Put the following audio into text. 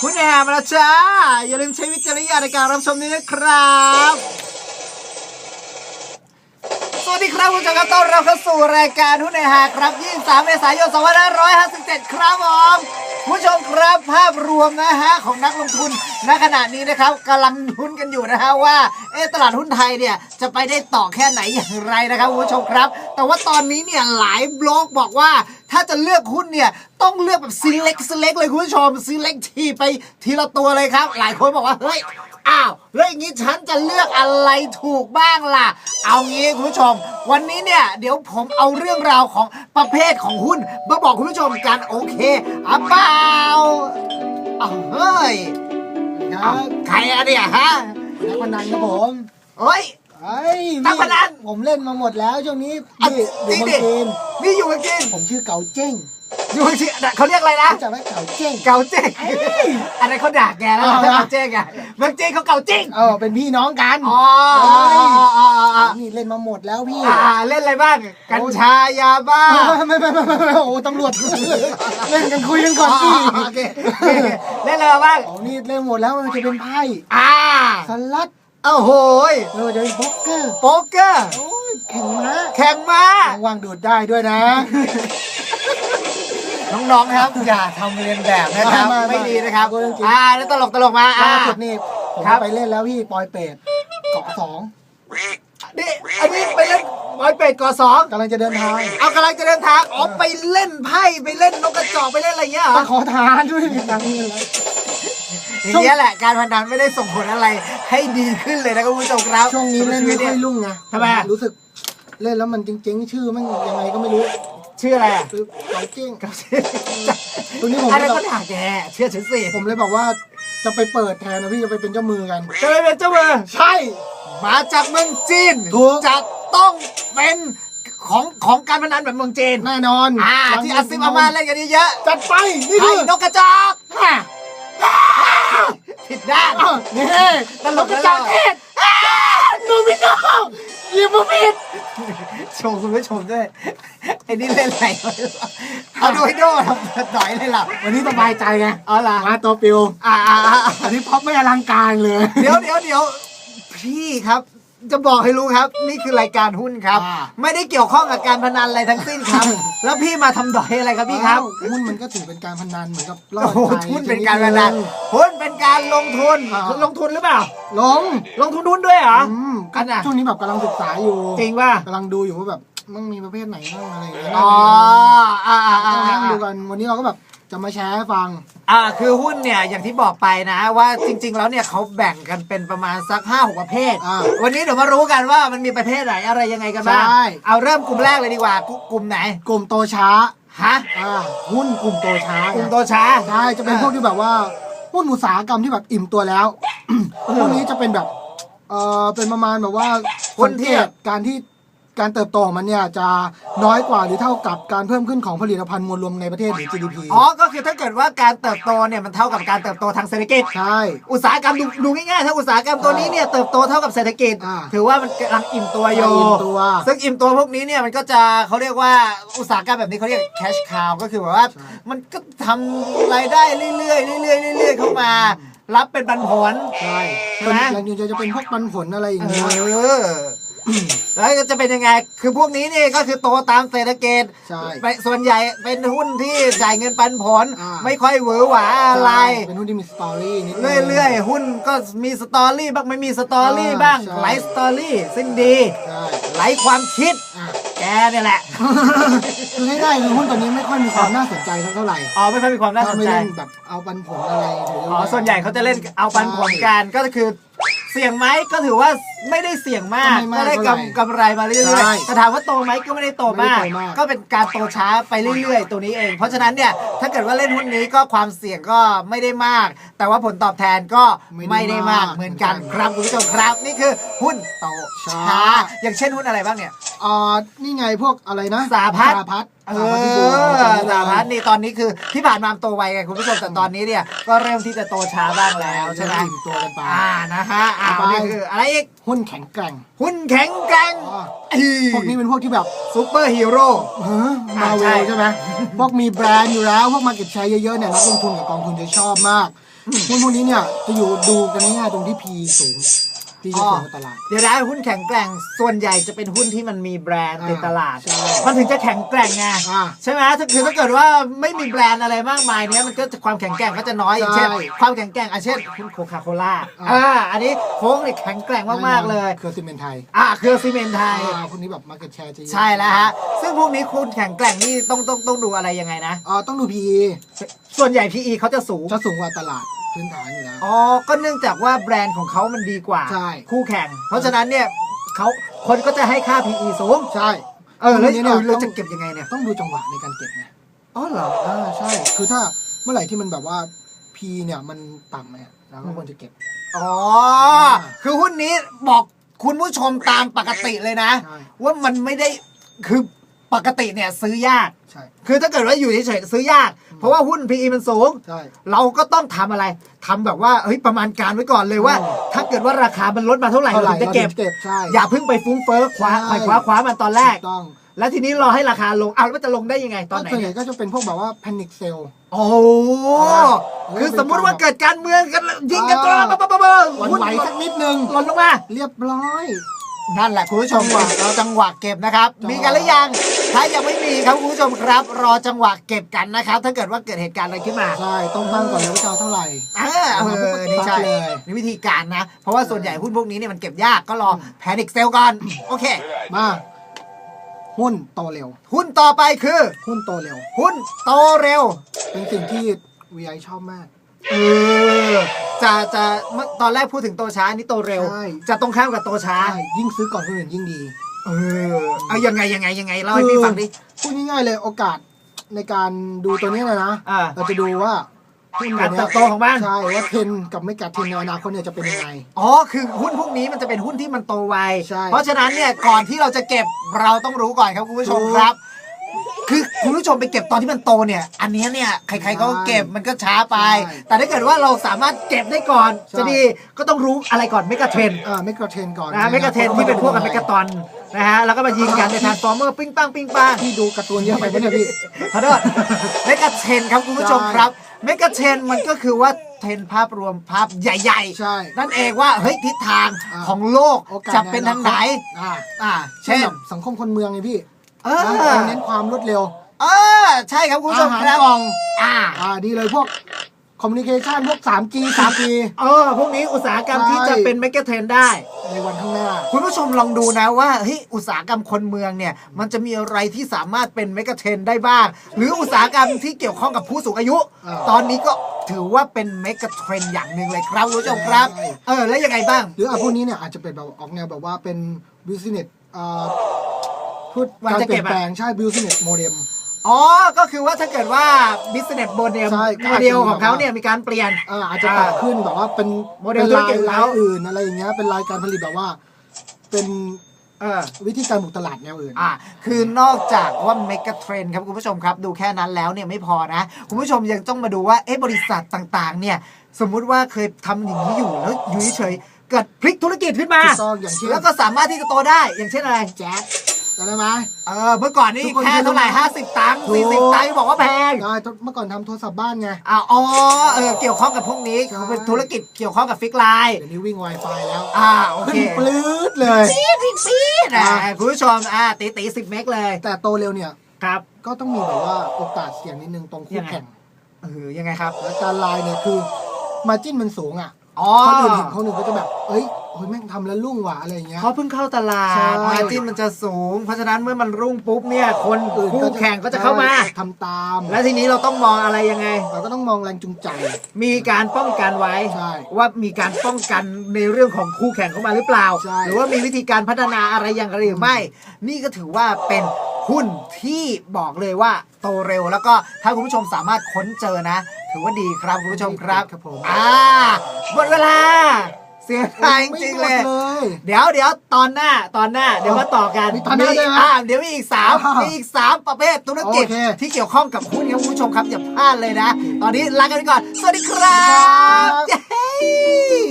คุณแอมมาแล้วจ้า อย่าลืมใช้วิจารณญาณในการรับชมด้วยนะครับ สวัสดีครับคุณผู้ชมครับต้อนรับเข้าสู่รายการหุ้นในหาครับ 23 เมษายน 2557 ครับผม ผู้ชมครับภาพรวมนะฮะของนักลงทุนณขณะนี้นะครับกำลังลุ้นกันอยู่นะฮะว่าเอะตลาดหุ้นไทยเนี่ยจะไปได้ต่อแค่ไหนอย่างไรนะครับคุณผู้ชมครับ แต่ว่าตอนนี้เนี่ยหลายบล็อกบอกว่า ถ้าจะเลือกหุ้นเนี่ยต้องเลือกแบบ select select เลยคุณผู้ชม select ทีไปทีละตัวเลยครับ หลายคนบอกว่าเฮ้ย อ้าวแล้วอย่างนี้ฉันจะเลือกอะไรถูกบ้างล่ะ เอางี้คุณผู้ชม วันนี้เนี่ยเดี๋ยวผมเอาเรื่องราวของประเภทของหุ้นมาบอกคุณผู้ชมกันโอเคอะเปล่าอ้าวเฮ้ยคอ้ารัวบใครอะเนี่ยฮะนักพนันครับผมเฮ้ย ไอ้ยนักพนันผมเล่นมาหมดแล้วช่วงนี้อะนี่อจริยู่งเมืดิองจีนนี่อยู่เมืองจีนผมชื่อเก๋าเจ้งอ ยู่เมืองจีนเขาเรียกอะไรนะรู้จักไหมเก๋าเจ้งเก่าเจ๊งอันนั้นเขาด่าแกแล้วอ๋อ เก่าเจ๊งอะเมืองจีนเขาเก่าจริงเออเป็นพี่น้องกันอ๋ออ๋ออ๋ออ๋ออ๋อนี่เล่นมาหมดแล้วพี่อ่าเล่นอะไรบ้างกัญชายาบ้าไม่ไม่ไม่ไม่ไม่ไม่โอ้ตำรวจ เล่นกันคุยกันก่อนอ๋อพี่โอเคโอเคโอเคเล่นอะไรมาบ้างโอ้นี่เล่นหมดแล้วมันจะเป็นไพ่อ่าสลัดโอ้โหยเออจะเป็นโป๊กเกอร์โป๊กเกอร์ โอ้ยแข่งม้าแข่งมาว่างๆดูดได้ด้วยนะ น้องๆครับ อย่าทำเรียนแบบนะครับไม่ไม่ไม่ดีนะครับไม่จริง อ่าแล้วตลกตลกมาอ่า ล่าสุดนี่ผมครับ ไปเล่นแล้วพี่ปอยเป็ดเกาะสองนี่อันนี้ไปเล่นบอยเป็ดก่อสองกำลังจะเดินทางเอากำลังจะเดินทางอ๋อไปเล่นไพ่ไปเล่นนกกระจอกไปเล่นอะไรเงี้ยเหรไปอขอทานด้วยตังค์นี่แหละอย่างเงี้ยแหละการพนันไม่ได้ส่งผลอะไรให้ดีขึ้นเลยนะคุณผู้ชมครับช่วงนี้เล่นไม่ค่อยรุ่งไงทำไมอะ รู้สึกเล่นแล้วมันจริงๆชื่อมันยังไงก็ไม่รู้ ชื่ออะไรอะคือเก๋าเจ้งก็ชื่อตัวนี้ผมอะไรเลยก็แบบด่าแกเชื่อฉันสิผมเลยบอกว่าจะไปเปิดแทนนะพี่จะไปเป็นเจ้ามือกัน จะไปเป็นเจ้ามือ ใช่ มาจากเมืองจีนถูกจะต้องเป็นของของการพนันแบบเมืองจีนแน่นอนอ่าที่อาซิมอามาเล่นกันเยอะจัดไปนี่ๆให้คือนกกระจอกฮ่าผิดด้านอ้าวนี่ตลกกระจอกเทศโนมิโน ยิมมาผิดโชว์คุณผู้ชมด้วยไอ้นี่เล่นอะไรวะเอาดูให้ดูทำหน่อยเลยล่ะวันนี้สบายใจไงเอาล่ะมาตัวปิวอ่าอ่าอ่าอันนี้พ็อปไม่อลังการเลย เดี๋ยวเดี๋ยวเดี๋ยวพี่ครับ จะบอกให้รู้ครับ นี่คือรายการหุ้นครับ อ่า ไม่ได้เกี่ยวข้องกับการพนันอะไรทั้งสิ้นครับ แล้วพี่มาทำดอยอะไรครับพี่ครับอ้าวหุ้นมันก็ถือเป็นการพนันเหมือนกับรอโอ้ดโหใจหุ้นเป็นการพนันหุ้นเป็นการลงทุนอ่าคุณลงทุนหรือเปล่า ลงลงทุนหุ้นด้วยเหรอ อืมอันน่ะ ช่วงนี้แบบกำลังศึกษาอยู่จริงป่ะกำลังดูอยู่ว่าแบบมันมีประเภทไหนบ้างอะไรอย่างเงี้ยอ๋ออ่าอ่าอ่าก็นั่งอ่าดูกันวันนี้เราก็แบบ จะมาแชร์ให้ฟัง อ่าคือหุ้นเนี่ยอย่างที่บอกไปนะว่าจริง ๆ แล้วเนี่ยเขาแบ่งกันเป็นประมาณสักห้าหกประเภท อ่าวันนี้เดี๋ยวมารู้กันว่ามันมีประเภทไหนอะไรยังไงกันบ้างใช่ เอาเริ่มกลุ่มแรกเลยดีกว่ากลุ่มกลุ่มไหนกลุ่มโตช้าฮะอ่าหุ้นกลุ่มโตช้ากลุ่มตัวช้า ใช่จะเป็นพวกที่แบบว่าหุ้นอุตสาหกรรมที่แบบอิ่มตัวแล้ว พวกนี้จะเป็นแบบเออเป็นประมาณแบบว่าคนเทียบการที่ การเติบโตของมันเนี่ยจะน้อยกว่าหรือเท่ากับการเพิ่มขึ้นของผลิตภัณฑ์มวลรวมในประเทศหรือ GDP อ๋อ ก็คือถ้าเกิดว่าการเติบโตเนี่ยมันเท่ากับการเติบโตทางเศรษฐกิจ ใช่ อุตสาหกรรมดูดูง่ายๆ ถ้าอุตสาหกรรมตัวนี้เนี่ยเติบโตเท่ากับเศรษฐกิจ อ่าถือว่ามันกำลังอิ่มตัวอยู่ อิ่มตัว ซึ่งอิ่มตัวพวกนี้เนี่ยมันก็จะเขาเรียกว่าอุตสาหกรรมแบบนี้เขาเรียก cash cow ก็คือแบบว่าใช่มันก็ทำรายได้เรื่อยๆเรื่อยๆเรื่อยๆเข้ามา รับเป็นปันผล ใช่ใช่ไหมหลังจากจะเป็นพวกปันผลอะไรอย่างเอเงี้ยอ แล้วก็จะเป็นยังไง คือพวกนี้นี่ก็คือโตตามเศรษฐกิจใช่ไปส่วนใหญ่เป็นหุ้นที่จ่ายเงินปันผล อ่า ไม่ค่อยหวือหวาอะไร เป็นหุ้นที่มีสตอรี่นิดนึง เรื่อยๆ หุ้นก็มีสตอรี่บ้างไม่มีสตอรี่อ่าบ้างใช่ไลฟ์สตอรี่ซึ่งดีใช่ไลฟ์ความคิด อะแกเนี่ยแหละ คือง่ายๆคือหุ้นตัวนี้ไม่ค่อยมีความน่าสนใจสักเท่าไหร่อ๋อไม่ค่อยมีความน่าสถ้านไม่ใจ เล่นแบบเอาปันผลอะไรหรืออ๋อส่วนใหญ่เขาจะเล่นเอาปันผลกันก็คือ เสี่ยงไหมก็ถือว่าไม่ได้เสี่ยงมาก ก็ไม่ก็มากได้เท่าไหร่กำกำไรมาเรื่ใช่อยๆแต่ถามว่าโตไหมก็ไม่ได้โตมาก ไม่ได้โตมาก ก็เป็นการโตช้าไปเรื่อยๆ ตัวนี้เอง เพราะฉะนั้นเนี่ยถ้าเกิดว่าเล่นหุ้นนี้ก็ความเสี่ยงก็ไม่ได้มาก แต่ว่าผลตอบแทนก็ไม่ได้มากเหมือนกันครับคุณผู้ชมครับ นี่คือหุ้นโตช้า อย่างเช่นหุ้นอะไรบ้างเนี่ย อ่านี่ไงพวกอะไรนะสาพัฒน์สาพัฒน์เอสาพัฒน์ที่บัวอสาพัฒน์นี่ตอนนี้คือที่ผ่านมาโตไวไงคุณผู้ชมแต่ตอนนี้เนี่ยก็เริ่มที่จะโตช้าบ้างแล้วใช่ไหมอิ่มตัวกันไป อ่านะฮะอ่าไปวันนี้คืออะไรอีกหุ้นแข็งแกร่งหุ้นแข็งแกร่งอ่าอีพวกนี้เป็นพวกที่แบบซูเปอร์ฮีโร่ เฮ้ยมาเวใช่ ลใช่ไหมพวกมีแบรนด์อยู่แล้ว พวกมาเก็ตแชร์เยอะๆเนี่ยนักลงทุนกับกองทุนจะชอบมากหุ้นพวกนี้เนี่ยจะอยู่ดูกันง่ายๆตรงที่ P สูง P จะสูงกว่าตลาด เดี๋ยวนะหุ้นแข็งแกร่งส่วนใหญ่จะเป็นหุ้นที่มันมีแบรนด์อ่าในตลาดใช่มันถึงจะแข็งแกร่งไงอ่าใช่ไหมถ้าคือถ้าเกิดว่าไม่มีแบรนด์อะไรมากมายเนี้ยมันก็จะความแข็งแกร่งก็จะน้อยอย่างเช่นใช่ความแข็งแกร่งอาเช่นหุ้นโคคาโคล่าอ่าอ่าอันนี้โค้งเนี่ยแข็งแกร่งมากๆเลยเครือซีเมนต์ไทยอ่าเครือซีเมนต์ไทยอ่าคนนี้แบบมาเก็ตแชร์จะเยอะใช่แล้วฮะซึ่งพวกนี้คุณแข็งแกร่งนี่ต้องต้องต้องดูอะไรยังไงนะอ่าต้องดู PE ส่วนใหญ่ PE เขาจะสูงจะสูงกว่าตลาด พื้นฐานอยู่แล้ว อ๋อ ก็เนื่องจากว่าแบรนด์ของเขามันดีกว่า ใช่ คู่แข่ง เพราะฉะนั้นเนี่ยเขาคนก็จะให้ค่า PE สูง ใช่ เออ แล้วพวกนี้เอเนี่ยอเราต้จะองเก็บยังไงเนี่ย ต้องดูจังหวะในการเก็บไงอ๋อเหรอ อ่าใช่ คือถ้าเมื่อไหร่ที่มันแบบว่า P เนี่ยมันต่ำเนี่ยเราก็ควรจะเก็บ อ๋อ คือหุ้นนี้บอกคุณผู้ชมตามปกติเลยนะ ใช่ ว่ามันไม่ได้คือ ปกติเนี่ยซื้อยาก ใช่คือถ้าเกิดว่าอยู่เฉยๆซื้อยาก เพราะว่าหุ้น PE มันสูง ใช่ เราก็ต้องทำอะไรทำแบบว่าเฮ้ยประมาณการไว้ก่อนเลยว่าอืมถ้าเกิดว่าราคามันลดมาเท่าไหร่เท่าไหเราร่ถึงจะเก็บราถึงเก็บใช่ อย่าเพิ่งไปฟุ้งเฟ้อคว้าใช่ ไปคว้าคว้ามันตอนแรก ถูต้องแล้วทีนี้รอให้ราคาลงอ้าวแล้วมันจะลงได้ยังไงตอนไหนส่วนใหญ่เนี่ยก็จะเป็นพวกแบบว่า panic sell โอ้อ่าคือสมมุติว่าเกิดการเมืองกันแล้วยิงกันตัวอ่าปั๊บปั๊บปั๊บปั๊บวันหุ้นไหวสักนิดนึง หล่นลงมา เรียบร้อย นั่นแหละคุณผู้ชมจังหวะเราจังหวะเก็บนะครับจังหวะมีกันหรือยัง ถ้ายังไม่มีครับคุณผู้ชมครับ รอจังหวะเก็บกันนะครับ ถ้าเกิดว่าเกิดเหตุการณ์อะไรขึ้นมาใช่ต้องตั้งก่อนเลยว่าจะเอาเท่าไหร่อ่าเออนี่ใช่ซัดเลยนี่วิธีการนะ เพราะว่าส่วนใหญ่หุ้นพวกนี้เนี่ยมันเก็บยากก็รอแพนิคเซลก่อนโอเค มาหุ้นโตเร็ว หุ้นต่อไปคือ หุ้นโตเร็ว หุ้นโตเร็ว เป็นสิ่งที่ VI ชอบมาก เออจะจะเมื่อตอนแรกพูดถึงโตช้าอันนี้โตเร็ว ใช่ จะตรงข้ามกับโตช้า ใช่ยิ่งซื้อก่อนคนอื่นยิ่งดี เออเอายังไงยังไงยังไงเล่าให้พี่ฟังดิพูดง่ายๆเลยโอกาสในการดูตัวนี้เลยนะ อ่า เราจะดูว่าหุ้นการตัวเติเนี้บโตของมัน ใช่ว่าเทรนกับไม่กัดเทรนในอนาคตเนี่ยจะเป็นยังไง อ๋อคือหุ้นพวกนี้มันจะเป็นหุ้นที่มันโตไว ใช่เพราะฉะนั้นเนี่ยก่อนที่เราจะเก็บเราต้องรู้ก่อนครับคุณผู้ชมถูก ครับ คือคุณผู้ชมไปเก็บตอนที่มันโตเนี่ย อันเนี้ยเนี่ยใครๆก็เก็บมันก็ช้าไป ใช่แต่ถ้าเกิดว่าเราสามารถเก็บได้ก่อน ใช่ จะดีก็ต้องรู้อะไรก่อนเมกะเทรนอ่าไม่กัดเทรนก่อนนะเมกะเทรนที่เป็นพวกกับเมกะตอนนะฮะแล้วก็มายิงกันในทานฟอร์เมอร์ปิ้งปังปิ้งปังที่ดูการ์ตูนเยอะไปไหมเนี่ยพี่ ขอโทษเมกะเทรนครับคุณผู้ชมใช่ครับเมกะเทรนมันก็คือว่าเทรนภาพรวมภาพใหญ่ใช่ ๆ นั่นเองว่าเฮ้ยทิศทางอ่า ของโลกโอกาสจะเป็นทางไหน อ่าอ่า เช่เช่นนแบบสังคมคนเมืองไงพี่ เออนะเราเน้นความรวดเร็ว เออ ใช่ครับคุณผู้ชอามหารครับกล่อง อ่า อ่าดีเลยพวกคอมมิวนิเคชันพวก 3G 3G เออพวกนี้อุตสาหกรรมใช่ที่จะเป็นเมกะเทรนได้ ในวันข้างหน้า คุณผู้ชมลองดูนะว่าเฮ้ยอุตสาหกรรมคนเมืองเนี่ย มันจะมีอะไรที่สามารถเป็นเมกะเทรนได้บ้าง หรืออุตสาหกรรมที่เกี่ยวข้องกับผู้สูงอายุ อ่า ตอนนี้ก็ถือว่าเป็นเมกะเทรนอย่างหนึ่งเลยครับคุณผู้ชมครับใช่เออ แล้วยังไงบ้าง หรืออะพวกนี้เนี่ยอาจจะเป็นแบบออกแนวแบบว่าเป็นบิสเนสอ่า พูดวันการจะเปเก็ลี่บยนอะแปลงใช่บิสเนสโมเดลอ๋อ ก็คือว่าถ้าเกิดว่า business model ใช่ก็โมอาจจะ เดลของเขาเนี่ยมีการเปลี่ยน อ่าอาจจะปรับขึ้นแบบว่าเป็นโมเดลป็นธุรกิจของรายเขา อื่นอะไรอย่างเงี้ยเป็นรายการผลิตแบบว่า เป็นเออ วิธีการบุกตลาดแนวอื่น อะคือนอกจากว่าเมกะเทรนครับคุณผู้ชมครับ ดูแค่นั้นแล้วเนี่ยไม่พอนะ คุณผู้ชมยังต้องมาดูว่าเอ๊ะบริษัทต่างๆ เนี่ย สมมุติว่าเคยทำอย่างนี้อยู่แล้วอยู่เฉยๆเกิดพลิกธุรกิจขึ้นมา ถูกต้องอย่างเช่น แล้วก็สามารถที่จะโตได้อย่างเช่นอะไรแจ๊ส จำได้ไหม เออเมื่อก่อนนี่ทุกคนแค่เท่าไหร่รู้นะห้าสิบตังค์ถูก สี่สิบตังค์บอกว่าแพงใช่เมื่อก่อนทำโทรศัพท์บ้านไง อ่าอ๋อเออเกี่ยวข้องกับพวกนี้ใช่คือเป็นธุรกิจเกี่ยวข้องกับฟิกไลน์เดี๋ยวนี้วิ่ง Wi-Fi แล้วอ่าโอเคขึ้นปลื้ดเลย ปี๊ดปี๊ดปี๊ดอะอะ คุณผู้ชมอ่าตีตีสิบเมกเลยแต่โตเร็วเนี่ย ครับ ก็ต้องมีแบบว่าโอกาสเสี่ยงนิดนึงตรงคู่ยังไง แข่งเออยังไงครับและการไลน์เนี่ยคือมาจิ้นมันสูงอะ อ๋อคนอื่นเห็นคนอื่นก็จะแบบ เอ้ย โอ้ยแม่งทำแล้วรุ่งว่ะอะไรอย่างเงี้ยเขาเพิ่งเข้าตลาใช่ ดมาจิ้นมันจะสูง เพราะฉะนั้นเมื่อมันรุ่งปุ๊บเนี่ยคนอื่นคู่แข่งก็จะเข้ามา ทำตามและทีนี้เราต้องมองอะไรยังไง เราก็ต้องมองแรงจูงใจ มีการป้องกันไว้ ใช่ว่ามีการป้องกันในเรื่องของคู่แข่งเข้ามาหรือเปล่า ใช่ หรือว่ามีวิธีการพัฒนาอะไรอย่างไรหรือไม่ นี่ก็ถือว่าเป็นหุ้นที่บอกเลยว่าโตเร็ว แล้วก็ถ้าคุณผู้ชมสามารถค้นเจอนะ ถือว่าดีครับคุณผู้ชมครับครับผม อ่าหมดเวลา เสียดายจริงๆเลยไม่หมดเลย เดี๋ยวเดี๋ยวตอนหน้าตอนหน้า เดี๋ยวมาต่อกันมีตอนหน้าด้วยนะอ่าเดี๋ยวมีอีกสามอ่ามีมีอีกสามประเภทธุรกิจโอเค ที่เกี่ยวข้องกับหุ้นครับคุณผู้ชมครับอย่าพลาดเลยนะ ตอนนี้ลากันไปก่อน สวัสดีครับสวัสดีครับเย้